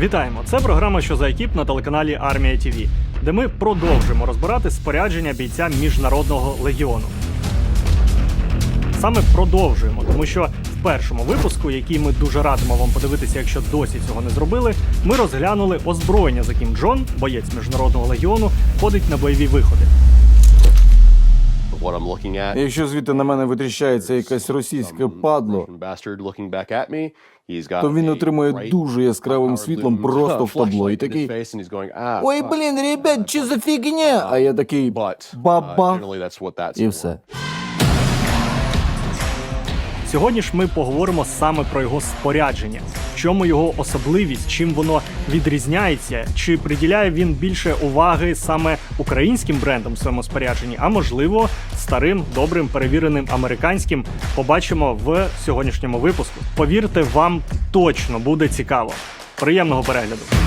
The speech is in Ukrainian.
Вітаємо! Це програма «Що за екіп» на телеканалі Армія ТВ, де ми продовжимо розбирати спорядження бійця міжнародного легіону. Саме продовжуємо, тому що в першому випуску, який ми дуже радимо вам подивитися, якщо досі цього не зробили, ми розглянули озброєння, з яким Джон, боєць міжнародного легіону, ходить на бойові виходи. Якщо звідти на мене витріщається якесь російське падло, то він отримує дуже яскравим світлом просто в табло. І такий ah, Ой, блін, ребят, чи за фігня? А я такий uh, баба that's і все. Сьогодні ж ми поговоримо саме про його спорядження, в чому його особливість, чим воно відрізняється, чи приділяє він більше уваги саме українським брендам в своєму спорядженні, а можливо старим, добрим, перевіреним американським. Побачимо в сьогоднішньому випуску. Повірте, вам точно буде цікаво. Приємного перегляду!